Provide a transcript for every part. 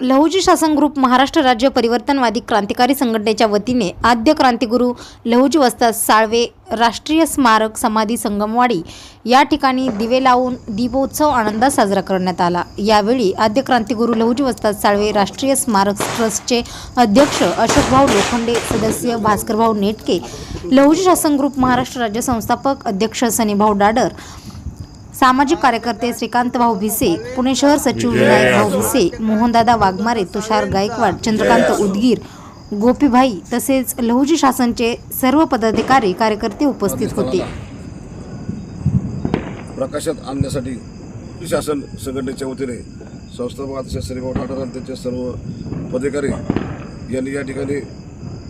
लहुजी शासन ग्रुप महाराष्ट्र राज्य परिवर्तनवादी क्रांतिकारी संघटनेच्या वतीने आद्य क्रांतिगुरू लहुजी वस्ताद साळवे राष्ट्रीय स्मारक समाधी संगमवाडी या ठिकाणी दिवे लावून दीपोत्सव आनंदात साजरा करण्यात आला. यावेळी आद्य क्रांतिगुरू लहुजी वस्ताद साळवे राष्ट्रीय स्मारक ट्रस्टचे अध्यक्ष अशोकभाऊ लोखंडे सदस्य भास्करभाऊ नेटके लहुजी शासन ग्रुप महाराष्ट्र राज्य संस्थापक अध्यक्ष सनीभाऊ डाडर सामाजिक कार्यकर्ते श्रीकांत भाऊ भिसे पुणे शहर सचिव विनायक भाऊ भिसे मोहनदादा वाघमारे तुषार गायकवाड चंद्रकांत उदगीर गोपीभाई तसेच लहुजी शासनचे सर्व पदाधिकारी कार्यकर्ते उपस्थित होते. प्रकाशात आणण्यासाठी शासन संघटनेच्या वतीने संस्थापक श्रीभाऊ ठाकर आणि त्यांचे सर्व पदाधिकारी यांनी या ठिकाणी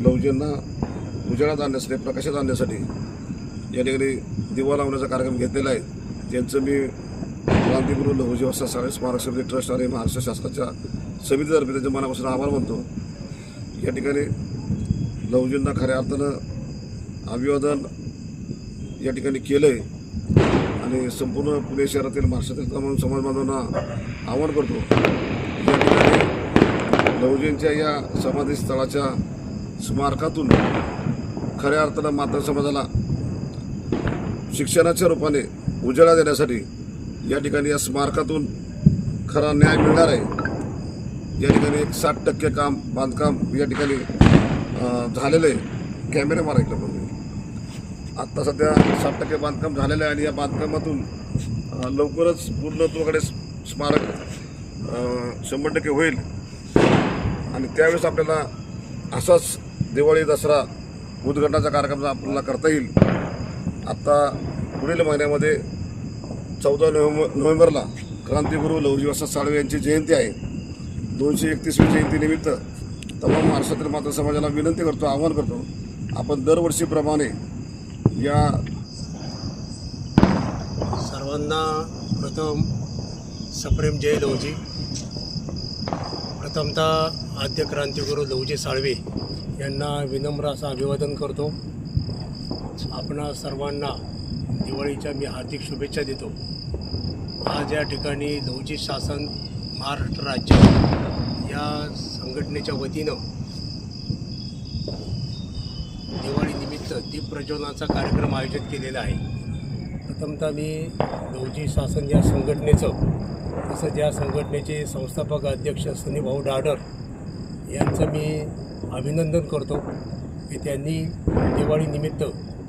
लवजींना उजेडात आणण्यासाठी प्रकाशात आणण्यासाठी या ठिकाणी दिवा लावण्याचा कार्यक्रम घेतलेला आहे. त्यांचं मी क्रांतिगुरू लहुजी वस्ता साळे स्मारक समिती ट्रस्ट आणि महाराष्ट्र शासनाच्या समितीतर्फे त्यांच्या मनापासून आभार मानतो. या ठिकाणी लहुजींना खऱ्या अर्थानं अभिवादन या ठिकाणी केलं आहे आणि संपूर्ण पुणे शहरातील महाराष्ट्रातील तमाम समाज बांधवांना आवाहन करतो. या ठिकाणी लहुजींच्या या समाधी स्थळाच्या स्मारकातून खऱ्या अर्थानं माता समाजाला शिक्षणाच्या रूपाने उजेडा देण्यासाठी या ठिकाणी या स्मारकातून खरा न्याय मिळणार आहे. या ठिकाणी एक साठ टक्के काम बांधकाम या ठिकाणी झालेलं आहे. कॅमेरे मारायला म्हणजे आत्ता सध्या साठ टक्के बांधकाम झालेलं आहे आणि या बांधकामातून लवकरच पूर्णत्वाकडे स्मारक शंभर टक्के होईल. आणि त्यावेळेस आपल्याला असाच दिवाळी दसरा उद्घाटनाचा कार्यक्रम आपल्याला करता येईल. आत्ता पुढील महिन्यामध्ये चौदा नोव्हेंबर नोव्हेंबरला क्रांतिगुरू लहुजी साळवे यांची जयंती आहे. दोनशे एकतीसवी जयंतीनिमित्त तमाम महाराष्ट्रातील माता समाजाला विनंती करतो आवाहन करतो. आपण दरवर्षीप्रमाणे या सर्वांना प्रथम सप्रेम जय लवजी प्रथमतः आद्य क्रांतिगुरू लवजी साळवे यांना विनम्र असं अभिवादन करतो. आपणा सर्वांना दिवाळीच्या मी हार्दिक शुभेच्छा देतो. आज या ठिकाणी लवजी शासन महाराष्ट्र राज्य या संघटनेच्या वतीनं दिवाळीनिमित्त दीप प्रज्वलनाचा कार्यक्रम आयोजित केलेला आहे. प्रथमतः मी लवजी शासन या संघटनेचं तसंच या संघटनेचे संस्थापक अध्यक्ष सनीभाऊ डाडर यांचं मी अभिनंदन करतो. की त्यांनी दिवाळीनिमित्त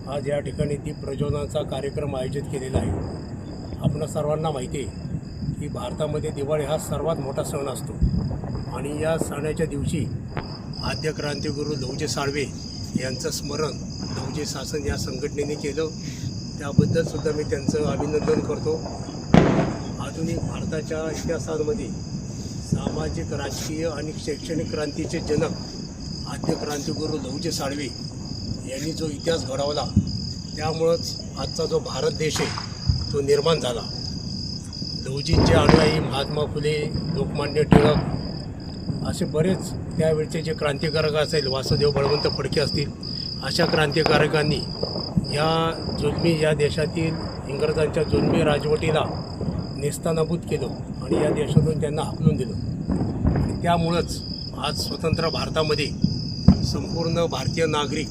आज या ठिकाणी दीप प्रज्वलनाचा कार्यक्रम आयोजित केलेला आहे. आपण सर्वांना माहिती आहे की भारतामध्ये दिवाळी हा सर्वात मोठा सण असतो. आणि या सणाच्या दिवशी आद्य क्रांतिगुरू लवजे साळवे यांचं स्मरण लवजे शासन या संघटनेने केलं. त्याबद्दलसुद्धा मी त्यांचं अभिनंदन करतो. आधुनिक भारताच्या इतिहासामध्ये सामाजिक राजकीय आणि शैक्षणिक क्रांतीचे जनक आद्य क्रांतिगुरू लहुजी साळवे यांनी जो इतिहास घडवला त्यामुळंच आजचा जो भारत देश आहे तो निर्माण झाला. लहुजींचे अनुयायी महात्मा फुले लोकमान्य टिळक असे बरेच त्यावेळचे जे क्रांतिकारक असेल वासुदेव बळवंत फडके असतील अशा क्रांतिकारकांनी या जुलमी या देशातील इंग्रजांच्या जुलमी राजवटीला नेस्तानाबूत केलं आणि या देशातून त्यांना हाकलून दिलं. आणि त्यामुळंच आज स्वतंत्र भारतामध्ये संपूर्ण भारतीय नागरिक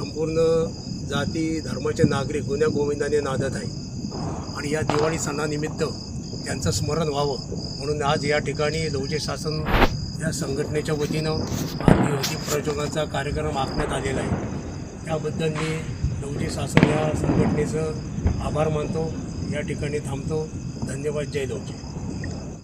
संपूर्ण जाती धर्माचे नागरिक गुन्ह्या गोविंदाने नादत आहे आणि या दिवाळी सणानिमित्त त्यांचं स्मरण व्हावं. म्हणून आज या ठिकाणी लवजे शासन या संघटनेच्या वतीनं आज दिवशी कार्यक्रम आखण्यात आलेला आहे. त्याबद्दल मी लवजे शासन या संघटनेचं आभार मानतो. या ठिकाणी थांबतो. धन्यवाद. जय लवजी